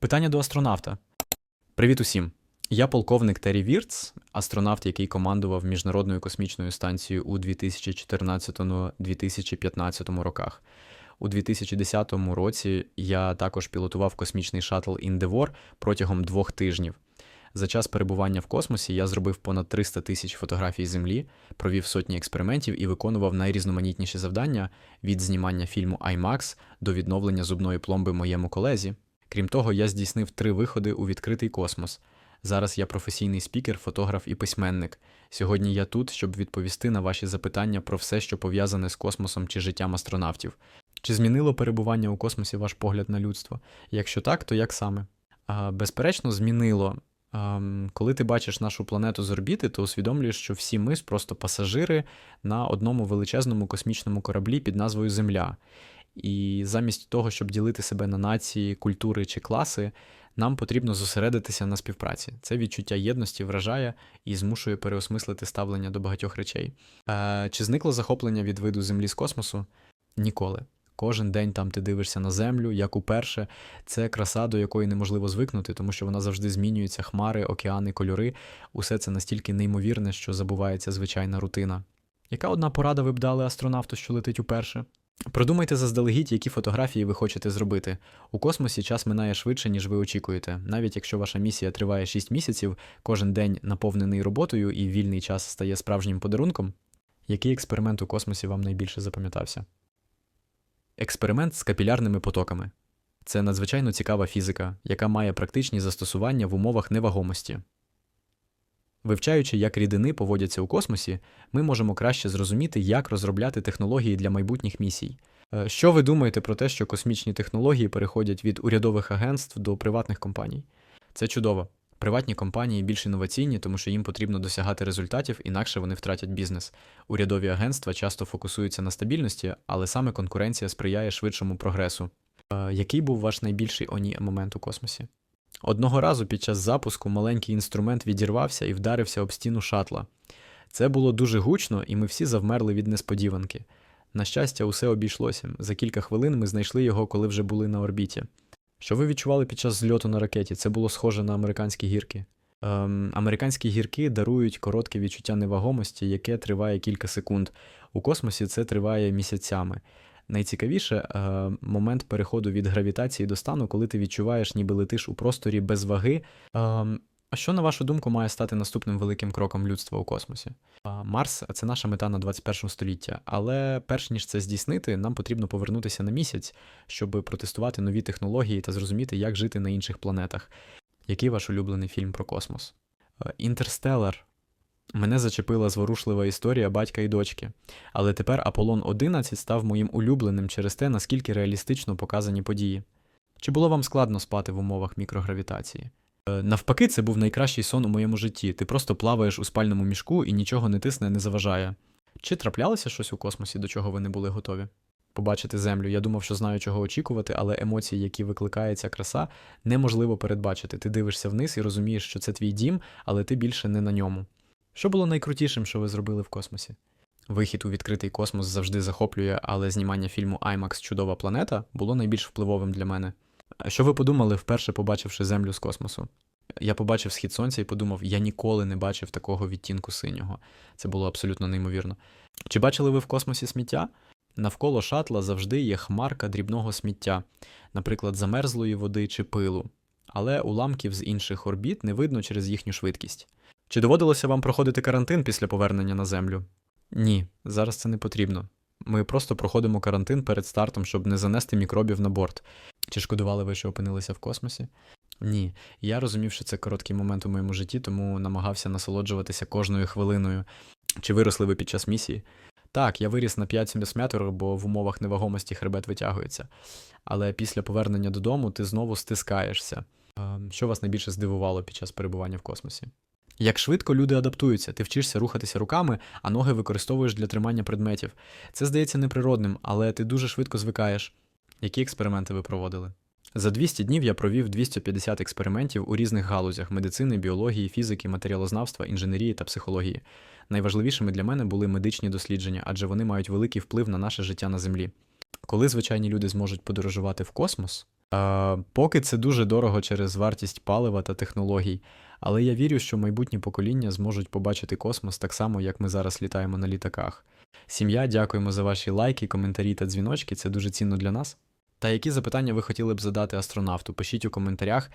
Питання до астронавта. Привіт усім. Я полковник Террі Вірц, астронавт, який командував Міжнародною космічною станцією у 2014-2015 роках. У 2010 році я також пілотував космічний шаттл Endeavour протягом двох тижнів. За час перебування в космосі я зробив понад 300 тисяч фотографій Землі, провів сотні експериментів і виконував найрізноманітніші завдання від знімання фільму IMAX до відновлення зубної пломби моєму колезі. Крім того, я здійснив три виходи у відкритий космос. Зараз я професійний спікер, фотограф і письменник. Сьогодні я тут, щоб відповісти на ваші запитання про все, що пов'язане з космосом чи життям астронавтів. Чи змінило перебування у космосі ваш погляд на людство? Якщо так, то як саме? А, безперечно, змінило. Коли ти бачиш нашу планету з орбіти, то усвідомлюєш, що всі ми просто пасажири на одному величезному космічному кораблі під назвою Земля. І замість того, щоб ділити себе на нації, культури чи класи, нам потрібно зосередитися на співпраці. Це відчуття єдності вражає і змушує переосмислити ставлення до багатьох речей. Е, чи зникло захоплення від виду Землі з космосу? Ніколи. Кожен день там ти дивишся на землю, як уперше. Це краса, до якої неможливо звикнути, тому що вона завжди змінюється, хмари, океани, кольори. Усе це настільки неймовірне, що забувається звичайна рутина. Яка одна порада ви б дали астронавту, що летить уперше? Продумайте заздалегідь, які фотографії ви хочете зробити. У космосі час минає швидше, ніж ви очікуєте. Навіть якщо ваша місія триває 6 місяців, кожен день наповнений роботою і вільний час стає справжнім подарунком. Який експеримент у космосі вам найбільше запам'ятався? Експеримент з капілярними потоками. Це надзвичайно цікава фізика, яка має практичні застосування в умовах невагомості. Вивчаючи, як рідини поводяться у космосі, ми можемо краще зрозуміти, як розробляти технології для майбутніх місій. Е, Що ви думаєте про те, що космічні технології переходять від урядових агентств до приватних компаній? Це чудово. Приватні компанії більш інноваційні, тому що їм потрібно досягати результатів, інакше вони втратять бізнес. Урядові агентства часто фокусуються на стабільності, але саме конкуренція сприяє швидшому прогресу. Е, Який був ваш найбільший оні момент у космосі? Одного разу під час запуску маленький інструмент відірвався і вдарився об стіну шатла. Це було дуже гучно, і ми всі завмерли від несподіванки. На щастя, усе обійшлося. За кілька хвилин ми знайшли його, коли вже були на орбіті. Що ви відчували під час зльоту на ракеті? Це було схоже на американські гірки. Ем, американські гірки дарують коротке відчуття невагомості, яке триває кілька секунд. У космосі це триває місяцями. Найцікавіше е, момент переходу від гравітації до стану, коли ти відчуваєш, ніби летиш у просторі без ваги. Ем, а що, на вашу думку, має стати наступним великим кроком людства у космосі? Марс це наша мета на 21 століття, але перш ніж це здійснити, нам потрібно повернутися на місяць, щоб протестувати нові технології та зрозуміти, як жити на інших планетах. Який ваш улюблений фільм про космос? Е, Інтерстеллар. Мене зачепила зворушлива історія батька і дочки. Але тепер Аполлон 11 став моїм улюбленим через те, наскільки реалістично показані події. Чи було вам складно спати в умовах мікрогравітації? Е, Навпаки, це був найкращий сон у моєму житті. Ти просто плаваєш у спальному мішку і нічого не тисне, не заважає. Чи траплялося щось у космосі, до чого ви не були готові? Побачити землю. Я думав, що знаю, чого очікувати, але емоції, які викликає ця краса, неможливо передбачити. Ти дивишся вниз і розумієш, що це твій дім, але ти більше не на ньому. Що було найкрутішим, що ви зробили в космосі? Вихід у відкритий космос завжди захоплює, але знімання фільму IMAX Чудова планета було найбільш впливовим для мене. Що ви подумали, вперше побачивши Землю з космосу? Я побачив схід сонця і подумав, я ніколи не бачив такого відтінку синього. Це було абсолютно неймовірно. Чи бачили ви в космосі сміття? Навколо шатла завжди є хмарка дрібного сміття, наприклад, замерзлої води чи пилу, але уламків з інших орбіт не видно через їхню швидкість. Чи доводилося вам проходити карантин після повернення на Землю? Ні, зараз це не потрібно. Ми просто проходимо карантин перед стартом, щоб не занести мікробів на борт. Чи шкодували ви, що опинилися в космосі? Ні. Я розумів, що це короткий момент у моєму житті, тому намагався насолоджуватися кожною хвилиною. Чи виросли ви під час місії? Так, я виріс на 5 сантиметрів, бо в умовах невагомості хребет витягується. Але після повернення додому ти знову стискаєшся. Ем, Що вас найбільше здивувало під час перебування в космосі? Як швидко люди адаптуються, ти вчишся рухатися руками, а ноги використовуєш для тримання предметів. Це здається неприродним, але ти дуже швидко звикаєш. Які експерименти ви проводили? За 200 днів я провів 250 експериментів у різних галузях медицини, біології, фізики, матеріалознавства, інженерії та психології. Найважливішими для мене були медичні дослідження, адже вони мають великий вплив на наше життя на Землі. Коли звичайні люди зможуть подорожувати в космос, поки це дуже дорого через вартість палива та технологій, але я вірю, що майбутні покоління зможуть побачити космос так само, як ми зараз літаємо на літаках. Сім'я, дякуємо за ваші лайки, коментарі та дзвіночки, це дуже цінно для нас. Та які запитання ви хотіли б задати астронавту? Пишіть у коментарях.